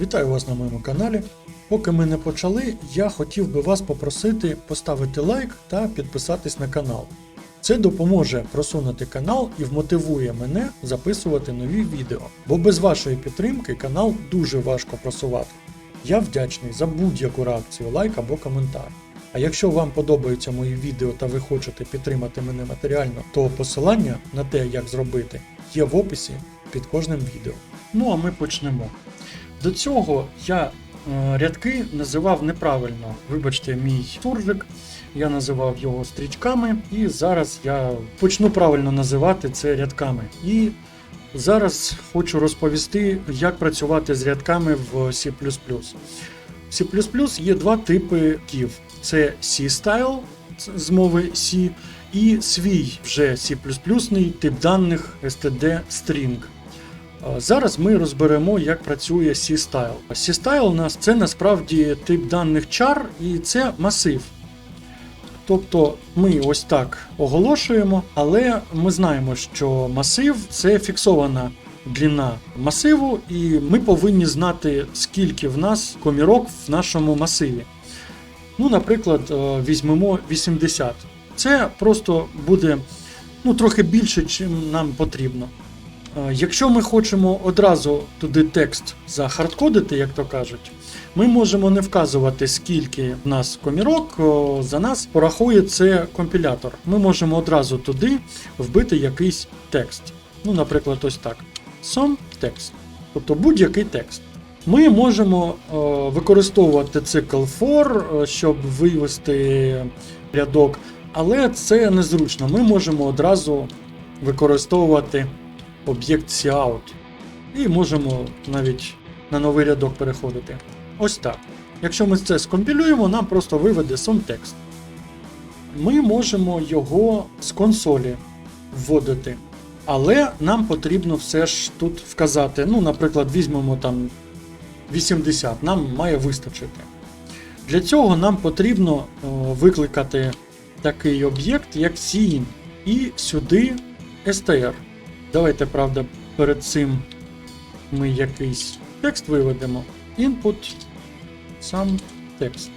Вітаю вас на моєму каналі. Поки ми не почали, я хотів би вас попросити поставити лайк та підписатись на канал. Це допоможе просунути канал і вмотивує мене записувати нові відео, бо без вашої підтримки канал дуже важко просувати. Я вдячний за будь-яку реакцію, лайк або коментар. А якщо вам подобаються мої відео та ви хочете підтримати мене матеріально, то посилання на те, як зробити, є в описі під кожним відео. Ну а ми почнемо. До цього я е, рядки називав неправильно. Вибачте, мій суржик. Я називав його стрічками, і зараз я почну правильно називати це рядками. І зараз хочу розповісти, як працювати з рядками в C. В C є два типи ків: це C-Style з мови C і свій вже C++ тип даних std string. Зараз ми розберемо, як працює C-Style. C-Style у нас це насправді тип даних char і це масив. Тобто ми ось так оголошуємо, але ми знаємо, що масив це фіксована длина масиву, і ми повинні знати, скільки в нас комірок в нашому масиві. Ну, наприклад, е, візьмемо 80. Це просто буде ну, трохи більше, ніж нам потрібно. Якщо ми хочемо одразу туди текст захардкодити, як то кажуть, ми можемо не вказувати, скільки в нас комірок, за нас порахує це компілятор. Ми можемо одразу туди вбити якийсь текст. Ну, наприклад, ось так. Some text. Тобто будь-який текст. Ми можемо використовувати цикл for, щоб вивести рядок, але це незручно. Ми можемо одразу використовувати об'єкт cout. І можемо навіть на новий рядок переходити. Ось так. Якщо ми це скомпілюємо, нам просто виведе сам-текст. Ми можемо його з консолі вводити. Але нам потрібно все ж тут вказати. Ну, наприклад, візьмемо там 80, нам має вистачити. Для цього нам потрібно о, викликати такий об'єкт, як Cin, і сюди str. Давайте, правда, перед цим ми якийсь текст виведемо. Input сам текст.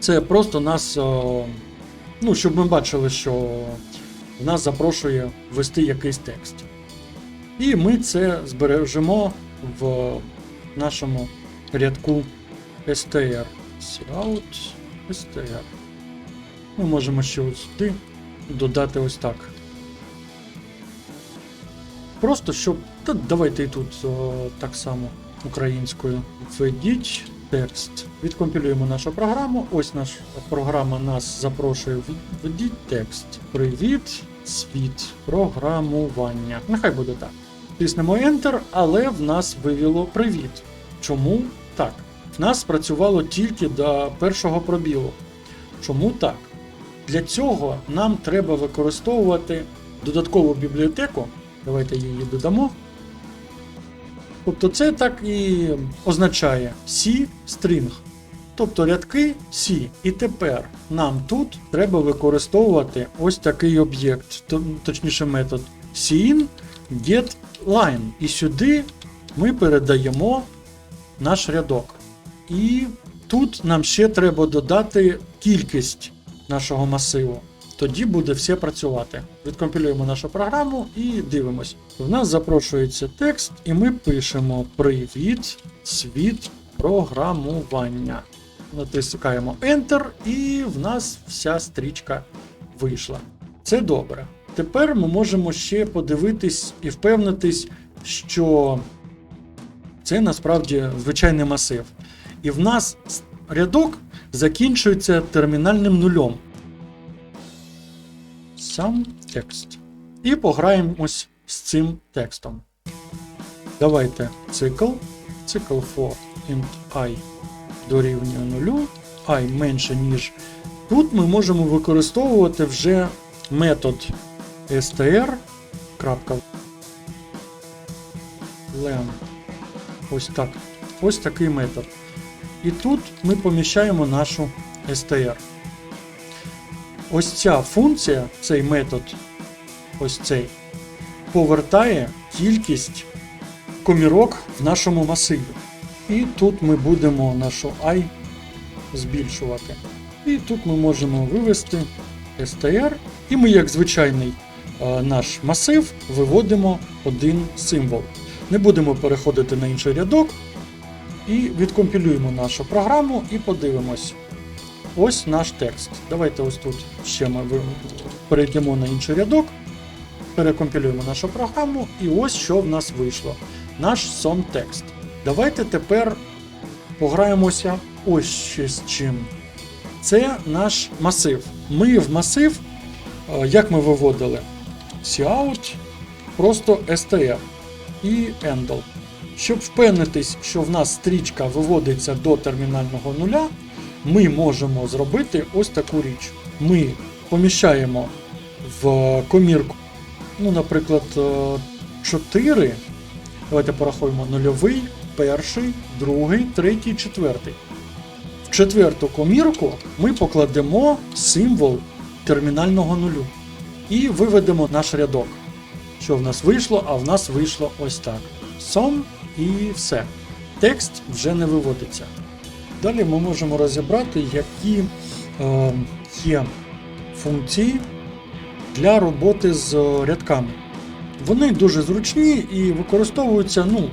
Це просто нас, ну, щоб ми бачили, що нас запрошує ввести якийсь текст. І ми це збережемо в нашому рядку str. Cout str. Ми можемо ще ось сюди додати ось так. Просто щоб. Та давайте і тут о, так само українською. Введіть текст. Відкомпілюємо нашу програму. Ось наша програма нас запрошує. Введіть текст. Привіт, світ програмування. Нехай буде так. Тиснемо Enter, але в нас вивело привіт. Чому так? В нас спрацювало тільки до першого пробілу. Чому так? Для цього нам треба використовувати додаткову бібліотеку. Давайте її додамо. Тобто це так і означає C string. Тобто рядки C. І тепер нам тут треба використовувати ось такий об'єкт, точніше метод cin getLine. І сюди ми передаємо наш рядок. І тут нам ще треба додати кількість нашого масиву. Тоді буде все працювати. Відкомпілюємо нашу програму і дивимось. В нас запрошується текст, і ми пишемо Привіт, світ програмування. Натискаємо Enter, і в нас вся стрічка вийшла. Це добре. Тепер ми можемо ще подивитись і впевнитись, що це насправді звичайний масив. І в нас рядок закінчується термінальним нульом. Сам текст. І пограємось з цим текстом. Давайте цикл. Цикл for int i дорівнює нулю, i менше, ніж. Тут ми можемо використовувати вже метод str. len. Ось так. Ось такий метод. І тут ми поміщаємо нашу str. Ось ця функція, цей метод, ось цей, повертає кількість комірок в нашому масиві. І тут ми будемо нашу I збільшувати. І тут ми можемо вивести str. І ми, як звичайний е, наш масив, виводимо один символ. Не будемо переходити на інший рядок. І відкомпілюємо нашу програму і подивимось. Ось наш текст. Давайте ось тут ще ми перейдемо на інший рядок, перекомпілюємо нашу програму, і ось що в нас вийшло. Наш сон текст. Давайте тепер пограємося ось ще з чим. Це наш масив. Ми в масив, е, як ми виводили? Cout, просто str і endl. Щоб впевнитись, що в нас стрічка виводиться до термінального нуля, ми можемо зробити ось таку річ. Ми поміщаємо в комірку, ну, наприклад, е, 4. Давайте порахуємо нульовий, перший, другий, третій, четвертий. В четверту комірку ми покладемо символ термінального нулю і виведемо наш рядок. Що в нас вийшло? А в нас вийшло ось так. Сон і все. Текст вже не виводиться. Далі ми можемо розібрати, які е, є функції для роботи з рядками. Вони дуже зручні і використовуються ну,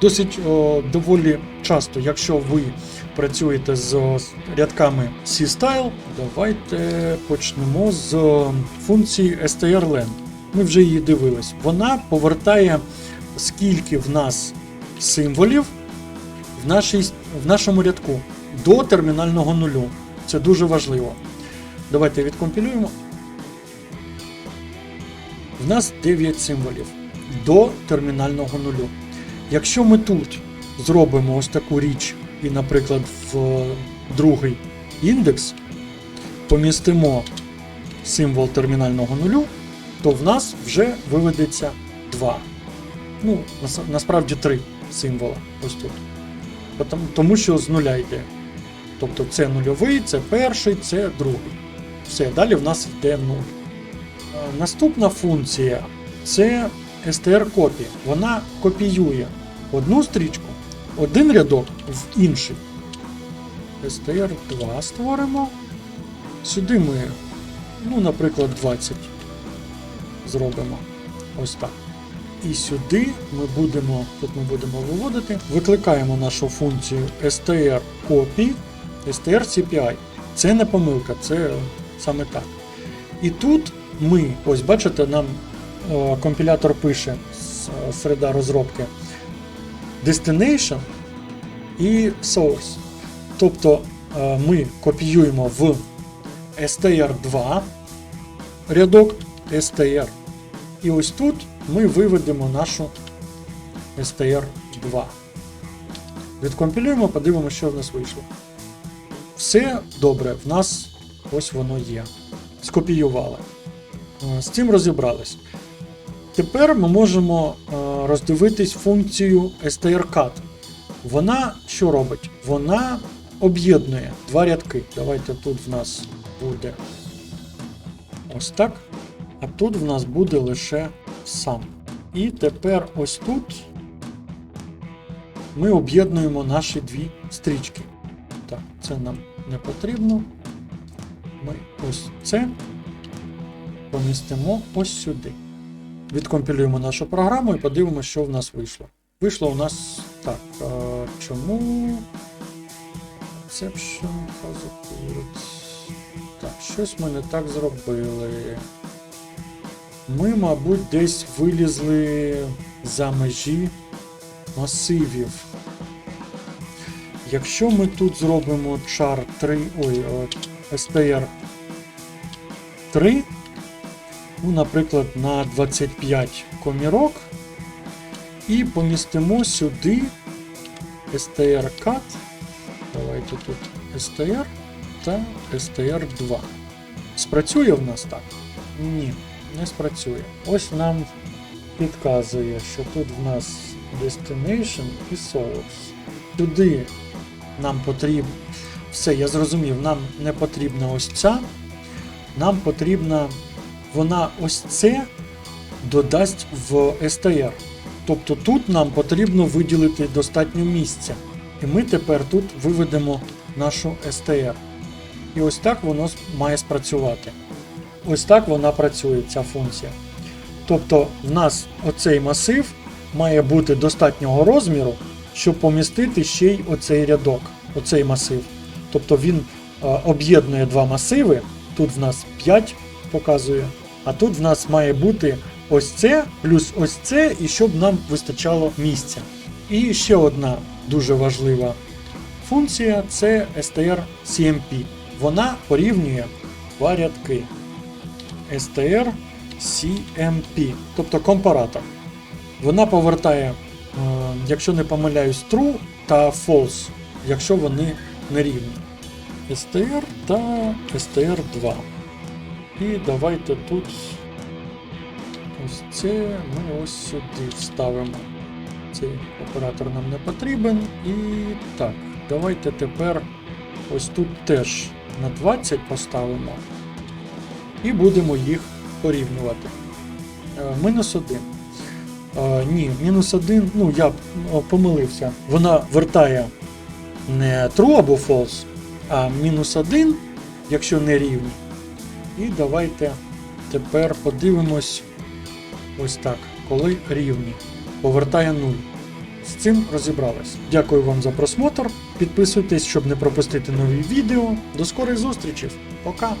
досить е, доволі часто, якщо ви працюєте з рядками C-Style. Давайте почнемо з функції strlen. Ми вже її дивились. Вона повертає, скільки в нас символів в, нашій, в нашому рядку до термінального нулю. Це дуже важливо. Давайте відкомпілюємо. В нас 9 символів до термінального нулю. Якщо ми тут зробимо ось таку річ, і, наприклад, в другий індекс помістимо символ термінального нулю, то в нас вже виведеться 2. Ну, насправді 3 символа ось тут. Тому що з нуля йде. Тобто це нульовий, це перший, це другий. Все, далі в нас йде 0. Е, Наступна функція це str-copy. Вона копіює одну стрічку, один рядок в інший. str2 створимо. Сюди ми, ну, наприклад, 20 зробимо. Ось так. І сюди ми будемо, тут ми будемо виводити, викликаємо нашу функцію str-copy, str-cpi. Це не помилка, це саме так. І тут ми, ось бачите, нам е, компілятор пише з е, середа розробки destination і source. Тобто е, ми копіюємо в str2 рядок str. І ось тут ми виведемо нашу str2. Відкомпілюємо, подивимося, що в нас вийшло. Все добре, в нас ось воно є. Скопіювали. Е, З цим розібрались. Тепер ми можемо е, роздивитись функцію strcut. Вона що робить? Вона об'єднує два рядки. Давайте тут в нас буде ось так. А тут в нас буде лише сам. І тепер ось тут ми об'єднуємо наші дві стрічки. Так, це нам не потрібно. Ми ось це помістимо ось сюди. Відкомпілюємо нашу програму і подивимося, що в нас вийшло. Вийшло у нас так. А, чому? Exception. Так, щось ми не так зробили. Ми, мабуть, десь вилізли за межі масивів. Якщо ми тут зробимо char 3, ой, о, str 3, ну, наприклад, на 25 комірок, і помістимо сюди str cut, давайте тут str та str 2. Спрацює в нас так? Ні, не спрацює. Ось нам підказує, що тут в нас destination і source. Туди нам потрібно. Все, я зрозумів, нам не потрібна ось ця. Нам потрібна вона ось це додасть в STR. Тобто тут нам потрібно виділити достатньо місця. І ми тепер тут виведемо нашу STR. І ось так воно має спрацювати. Ось так вона працює, ця функція. Тобто в нас оцей масив має бути достатнього розміру, щоб помістити ще й оцей рядок, оцей масив. Тобто він е, об'єднує два масиви. Тут в нас 5 показує, а тут в нас має бути ось це, плюс ось це, і щоб нам вистачало місця. І ще одна дуже важлива функція це str CMP. Вона порівнює два рядки. Str CMP, тобто компаратор. Вона повертає, е, якщо не помиляюсь, true та false, якщо вони не рівні. str та str2. І давайте тут ось це ми ось сюди вставимо. Цей оператор нам не потрібен. І так, давайте тепер ось тут теж на 20 поставимо. І будемо їх порівнювати. Е, Мінус 1. Е, ні, мінус 1, ну я помилився. Вона вертає не true або false, а мінус 1, якщо не рівні. І давайте тепер подивимось ось так, коли рівні. Повертає 0. З цим розібрались. Дякую вам за просмотр. Підписуйтесь, щоб не пропустити нові відео. До скорих зустрічей. Пока!